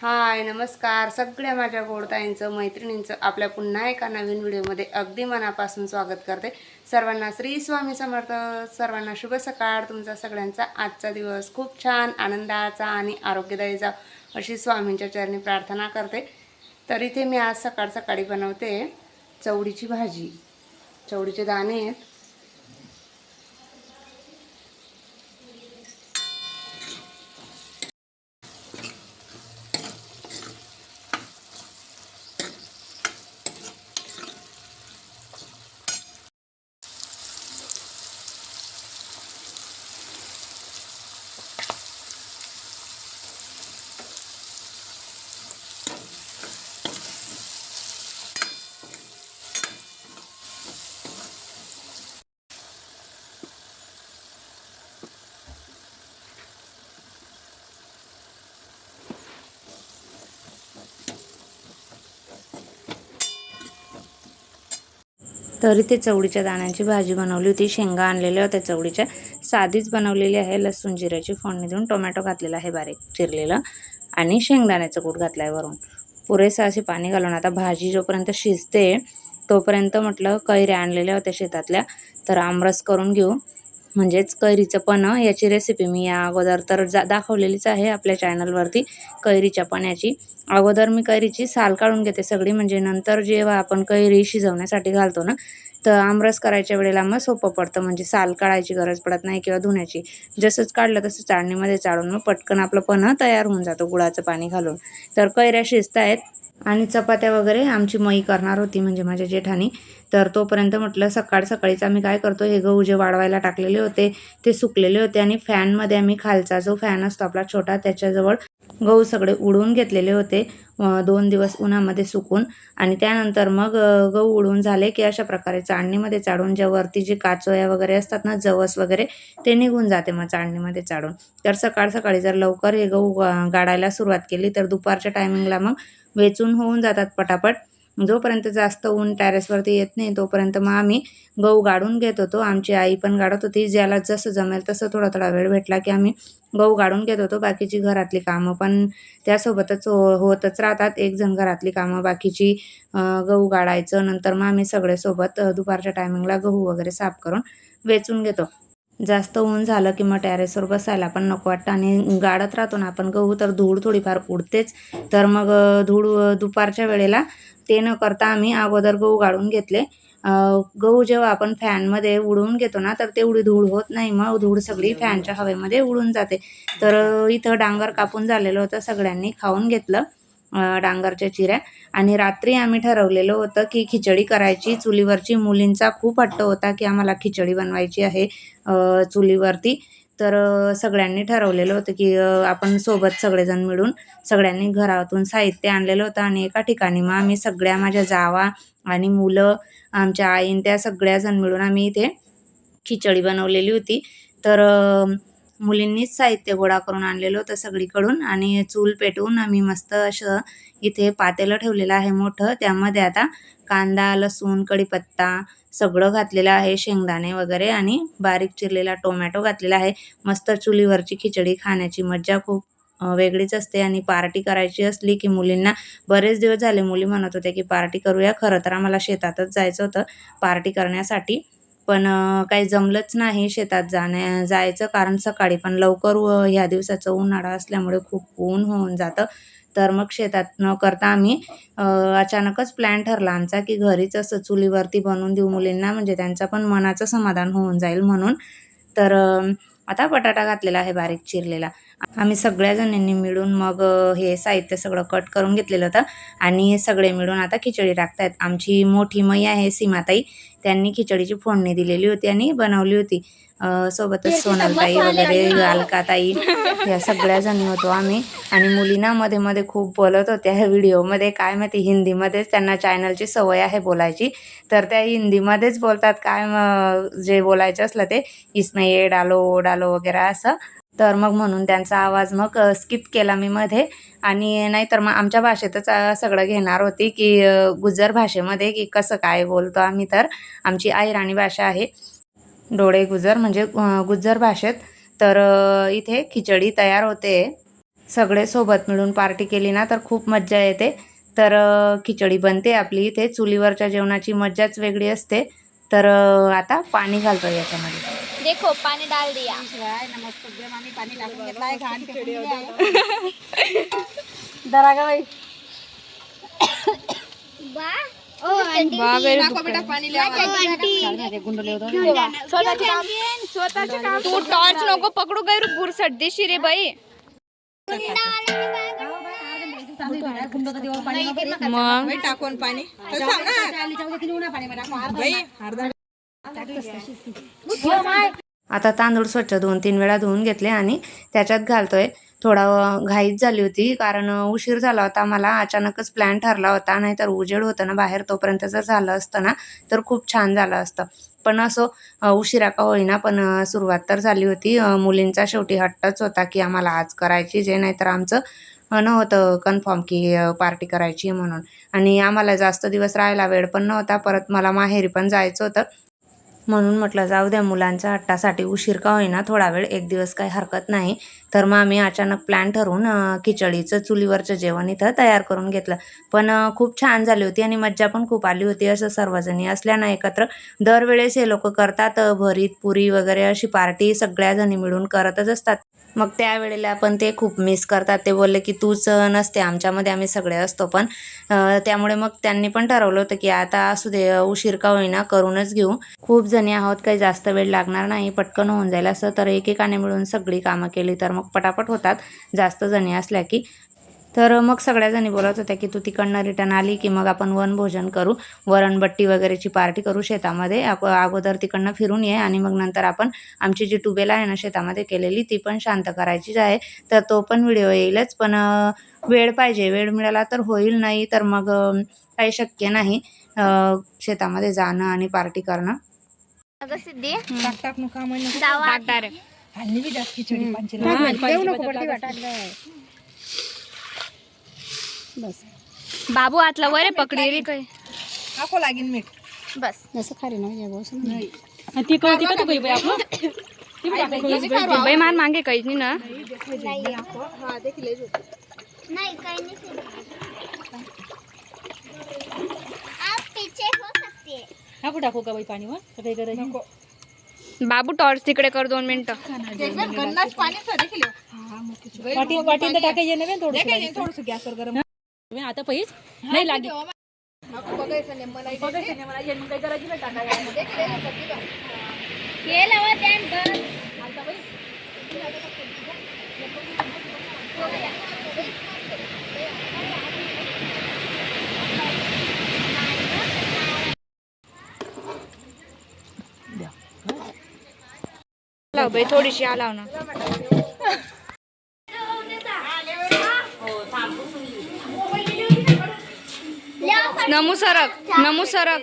हाय नमस्कार. सगळ्या माझ्या गोडताईंचं मैत्रिणींचं आपल्या पुन्हा एका नवीन व्हिडिओमध्ये अगदी मनापासून स्वागत करते. सर्वांना श्री स्वामी समर्थ सर्वांना शुभ सकाळ. तुमचा सगळ्यांचा आजचा दिवस खूप छान आनंदाचा आणि आरोग्यदायी जा अशी स्वामींच्या चरणी प्रार्थना करते. तर इथे मी आज सकाळ सकाळी बनवते चवडीची भाजी. चवडीचे दाणे आहेत. तर इथे चवडीच्या दाण्यांची भाजी बनवली होती. शेंगा आणलेल्या होत्या चवडीच्या साधीच बनवलेली आहे. लसूण जिऱ्याची फोडणी देऊन टोमॅटो घातलेला आहे बारीक चिरलेलं आणि शेंगदाण्याचं कूट घातलं आहे वरून. पुरेसं असे पाणी घालून आता भाजी जोपर्यंत शिजते तोपर्यंत म्हटलं कैऱ्या आणलेल्या होत्या शेतातल्या. तर आमरस करून घेऊ. म्हणजेच कैरीचं पण याची रेसिपी मी या अगोदर तर जा दाखवलेलीच आहे आपल्या चॅनलवरती कैरीच्या पण्याची. अगोदर मी कैरीची साल काढून घेते सगळी म्हणजे नंतर जेव्हा आपण कैरी शिजवण्यासाठी घालतो ना तर आमरस करायच्या वेळेला मग सोपं पडतं म्हणजे साल काढायची गरज पडत नाही किंवा धुण्याची. जसंच काढलं तसं चाळणीमध्ये चाळून मग पटकन आपलं पण तयार होऊन जातो गुळाचं पाणी घालून. तर कैऱ्या शिजत आहेत आणि चपात्या वगैरे आमची मई करणार होती म्हणजे माझ्या जेठानी. तर तोपर्यंत म्हटलं सकाळ सकाळीच आम्ही काय करतो हे गहू जे वाढवायला टाकलेले होते ते सुकलेले होते आणि फॅनमध्ये आम्ही खालचा जो फॅन असतो आपला छोटा त्याच्याजवळ गहू सगळे उडवून घेतलेले होते दोन दिवस उन्हामध्ये सुकून. आणि त्यानंतर मग गहू उडवून झाले की अशा प्रकारे चाळणीमध्ये चाळून ज्या वरती जे काचोया वगैरे असतात ना जवस वगैरे ते निघून जाते मग चाळणीमध्ये चाळून. तर सकाळ सकाळी जर लवकर हे गहू गाडायला सुरुवात केली तर दुपारच्या टायमिंगला मग वेचून होऊन जातात पटापट. जोपर्यंत जास्त ऊन टॅरेसवरती येत नाही तोपर्यंत मग आम्ही गहू गाडून घेत होतो. आमची आई पण गाडत होती ज्याला जसं जमेल तसं थोडा थोडा वेळ भेटला की आम्ही गहू गाडून घेत होतो. बाकीची घरातली कामं पण त्यासोबतच हो होतच राहतात. एक जण घरातली कामं बाकीची गहू गाडायचं. नंतर मग आम्ही सगळे सोबत दुपारच्या टायमिंगला गहू वगैरे साफ करून वेचून घेतो. जास्त ऊन झालं की मग टॅरेसवर बसायला पण नको वाटतं. आणि गाडत राहतो ना आपण गहू तर धूळ थोडीफार उडतेच. तर मग धूळ दुपारच्या वेळेला ते न करता आम्ही अगोदर गहू गाळून घेतले. गहू जेव्हा आपण फॅनमध्ये उडवून घेतो ना तर तेवढी धूळ होत नाही. मग धूळ सगळी फॅनच्या हवेमध्ये उडून जाते. तर इथं डांगर कापून झालेलं होतं सगळ्यांनी खाऊन घेतलं डांगरच्या चिऱ्या. आणि रात्री आम्ही ठरवलेलं होतं की खिचडी करायची. चुलीवरची मुलींचा खूप हट्ट होता की आम्हाला खिचडी बनवायची आहे चुलीवरती. तर सगळ्यांनी ठरवलेलं होतं की आपण सोबत सगळेजण मिळून सगळ्यांनी घरातून साहित्य आणलेलं होतं आणि एका ठिकाणी मग आम्ही सगळ्या माझ्या जावा आणि मुलं आमच्या आईन त्या सगळ्याजण मिळून आम्ही इथे खिचडी बनवलेली होती. तर मुलींनीच साहित्य गोळा करून आणलेलं होतं सगळीकडून आणि चूल पेटवून आम्ही मस्त असं इथे पातेलं ठेवलेलं आहे मोठं. त्यामध्ये आता कांदा लसूण कढीपत्ता सगळं घातलेलं आहे शेंगदाणे वगैरे आणि बारीक चिरलेला टोमॅटो घातलेला आहे. मस्त चुलीवरची खिचडी खाण्याची मज्जा खूप वेगळीच असते आणि पार्टी करायची असली की मुलींना बरेच दिवस झाले मुली म्हणत होत्या की पार्टी करूया खरं तर आम्हाला शेतातच जायचं होतं. पार्टी करण्यासाठी पण काही जमलंच नाही शेतात जाण्या जायचं कारण सकाळी पण लवकर व ह्या दिवसाचं उन्हाळा असल्यामुळे खूप ऊन होऊन जातं. तर मग शेतात न करता आम्ही अचानकच प्लॅन ठरला आमचा की घरीच असं चुलीवरती बनवून देऊ मुलींना म्हणजे त्यांचं पण मनाचं समाधान होऊन जाईल म्हणून. तर आता बटाटा घातलेला आहे बारीक चिरलेला. आम्ही सगळ्या जणींनी मिळून मग हे साहित्य सगळं कट करून घेतलेलं होतं. आणि सगळे मिळून आता खिचडी टाकतायत. आमची मोठी मै आहे सीमाताई. त्यांनी खिचडीची फोडणी दिलेली होती आणि बनवली होती. सोबतच सोनलताई वगैरे अलकाताई या सगळ्या जणी होतो आम्ही. आणि मुलींना मध्ये मध्ये खूप बोलत होत्या ह्या व्हिडिओमध्ये. काय माहिती हिंदीमध्येच त्यांना चॅनलची सवय आहे बोलायची. तर त्या हिंदीमध्येच बोलतात. काय जे बोलायचं असलं ते. इसमें ये डालो वो डालो वगैरे असं. तर मग म्हणून त्यांचा आवाज मग स्किप केला मी मध्ये. आणि नाहीतर मग आमच्या भाषेतच सगळं घेणार होती की गुजर भाषेमध्ये की कसं काय बोलतो आम्ही तर. आमची आईराणी भाषा आहे. डोळे गुजर म्हणजे गुज्जर भाषेत. तर इथे खिचडी तयार होते. सगळे सोबत मिळून पार्टी केली ना तर खूप मज्जा येते. तर खिचडी बनते आपली इथे. चुलीवरच्या जेवणाची मज्जाच वेगळी असते. तर आता पाणी घालतो याच्यामध्ये. देखो पानी डाल दिया. तू टॉर्च नको पकडू गैर बुरसट. दिशी रे बाई. मग? टाकून पाणी. आता तांदूळ स्वच्छ दोन तीन वेळा धुवून घेतले आणि त्याच्यात घालतोय थोडा घाईच झाली होती. कारण उशीर झाला होता मला. अचानकच प्लॅन ठरला होता. नाहीतर उजेड होतं ना बाहेर तोपर्यंत जर झालं असतं ना तर खूप छान झालं असतं. पण असो उशिरा का होईना पण सुरुवात तर झाली होती. मुलींचा शेवटी हट्टच होता की आम्हाला आज करायची जे नाहीतर आमचं नव्हतं कन्फर्म की पार्टी करायची म्हणून. आणि आम्हाला जास्त दिवस राहायला वेळ पण नव्हता. परत मला माहेरी पण जायचं होतं. म्हणून म्हटलं जाऊ द्या मुलांच्या हट्टासाठी उशीर का होईना थोडा वेळ एक दिवस काही हरकत नाही. तर मग आम्ही अचानक प्लॅन ठरवून खिचडीचं चुलीवरचं जेवण इथं तयार करून घेतलं. पण खूप छान झाली होती आणि मज्जा पण खूप आली होती असं सर्वजणी असल्यानं एकत्र. दरवेळेस हे लोक करतात भरीत पुरी वगैरे अशी पार्टी सगळ्याजणी मिळून करतच असतात. मग त्यावेळेला पण ते खूप मिस करतात. ते बोलले की तूच नसते आमच्यामध्ये आम्ही सगळे असतो पण त्यामुळे मग त्यांनी पण ठरवलं होतं की आता असू दे उशीर का होईना करूनच घेऊ. खूप जणी आहोत काही जास्त वेळ लागणार नाही पटकन होऊन जाईल असं. तर एकेकाने मिळून सगळी कामं केली तर मग पटापट होतात. जास्त जणी असल्या की तर मग सगळ्या जणी बोलत होत्या की तू तिकडनं रिटर्न आली की मग आपण वनभोजन करू. वरणबट्टी वगैरेची पार्टी करू शेतामध्ये. आप अगोदर तिकडनं फिरून ये आणि मग नंतर आपण आमची जी ट्यूबेल आहे ना शेतामध्ये केलेली ती पण शांत करायचीच आहे. तर तो पण व्हिडिओ येईलच पण वेळ पाहिजे. वेळ मिळाला तर होईल नाही तर मग काही शक्य नाही शेतामध्ये जाणं आणि पार्टी करणं. अगं सिद्धी टाक टाक नुका म्हणे जावा. हल्ली बी जास्त खिचडी पंचला बाबू आतला वरे पकडी रे काय टाको लागेल मीठ. बस. बाई मार मागे काहीच नाही ना. नहीं कहीं नहीं. से आप पीछे हो सकती है. टाकू टाकू का बाई पाणी वर काही गरज नाही बाबू टॉर्च तिकडे कर दोन मिनिटं. गन्नाच पाणी सर देखील वाटी वाटी तर टाकायचे नव्हे थोडं थोडस गॅसवर गरम आता पहिज नाही लागेल. थोडीशी आलाव ना. नमू सरक नमू सरक.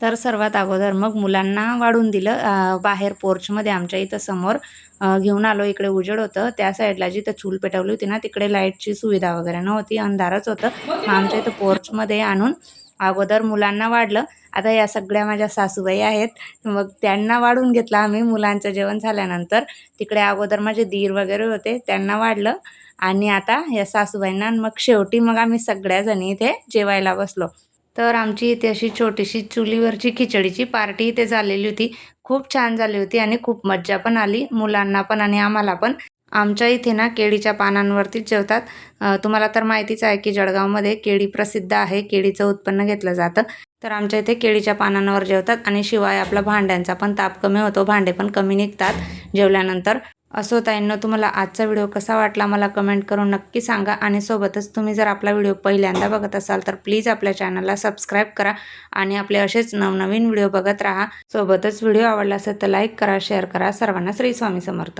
तर सर्वात अगोदर मग मुलांना वाढून दिलं. बाहेर पोर्चमध्ये आमच्या इथं समोर घेऊन आलो. इकडे उजेड होतं. त्या साईडला जिथं चूल पेटवली होती ना तिकडे लाईटची सुविधा वगैरे नव्हती. अंधारच होतं. मग आमच्या इथं पोर्चमध्ये आणून अगोदर मुलांना वाढलं. आता या सगळ्या माझ्या सासूबाई आहेत. मग त्यांना वाढून घेतलं आम्ही. मुलांचं जेवण झाल्यानंतर तिकडे अगोदर माझे दीर वगैरे होते. त्यांना वाढलं. आणि आता या सासूबाईंना मग शेवटी मग आम्ही सगळ्याजणी इथे जेवायला बसलो. तर आमची इथे अशी छोटीशी चुलीवरची खिचडीची पार्टी इथे झालेली होती. खूप छान झाली होती आणि खूप मज्जा पण आली. मुलांना पण आणि आम्हाला पण. आमच्या इथे ना केळीच्या पानांवरतीच जेवतात. तुम्हाला तर माहितीच आहे की जळगावमध्ये केळी प्रसिद्ध आहे. केळीचं उत्पन्न घेतलं जातं. तर आमच्या इथे केळीच्या पानांवर जेवतात आणि शिवाय आपला भांड्यांचा पण ताप कमी होतो. भांडे पण कमी निघतात जेवल्यानंतर. असो ताईंनो तुम्हाला आजचा व्हिडिओ कसा वाटला मला कमेंट करून नक्की सांगा आणि सोबतच तुम्ही जर आपला व्हिडिओ पहिल्यांदा बघत असाल तर प्लीज आपल्या चॅनलला सबस्क्राईब करा आणि आपले असेच नवनवीन व्हिडिओ बघत राहा. सोबतच व्हिडिओ आवडला असेल तर लाईक करा शेअर करा. सर्वांना श्री स्वामी समर्थ.